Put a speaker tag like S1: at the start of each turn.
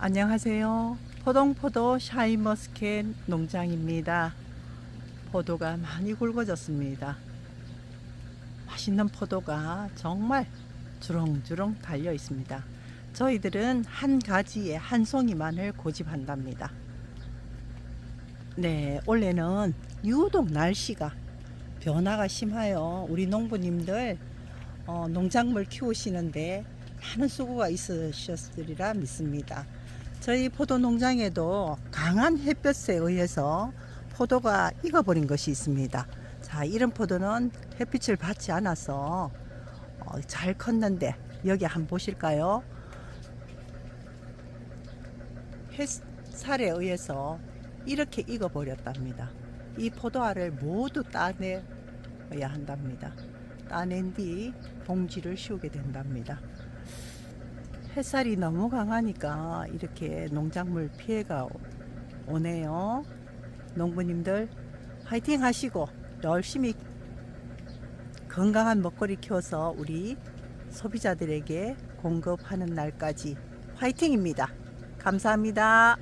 S1: 안녕하세요. 포동포도 샤인머스켓 농장입니다. 포도가 많이 굵어졌습니다. 맛있는 포도가 정말 주렁주렁 달려 있습니다. 저희들은 한 가지에 한 송이만을 고집한답니다. 네, 올해는 유독 날씨가 변화가 심하여 우리 농부님들 어, 농작물 키우시는데 많은 수고가 있으셨으리라 믿습니다. 저희 포도 농장에도 강한 햇볕에 의해서 포도가 익어버린 것이 있습니다. 자, 이런 포도는 햇빛을 받지 않아서 어, 잘 컸는데 여기 한번 보실까요? 햇살에 의해서 이렇게 익어버렸답니다. 이 포도알을 모두 따내야 한답니다. 따낸 뒤 봉지를 씌우게 된답니다. 햇살이 너무 강하니까 이렇게 농작물 피해가 오- 오네요. 농부님들 화이팅 하시고 열심히 건강한 먹거리 키워서 우리 소비자들에게 공급하는 날까지 화이팅입니다. 감사합니다.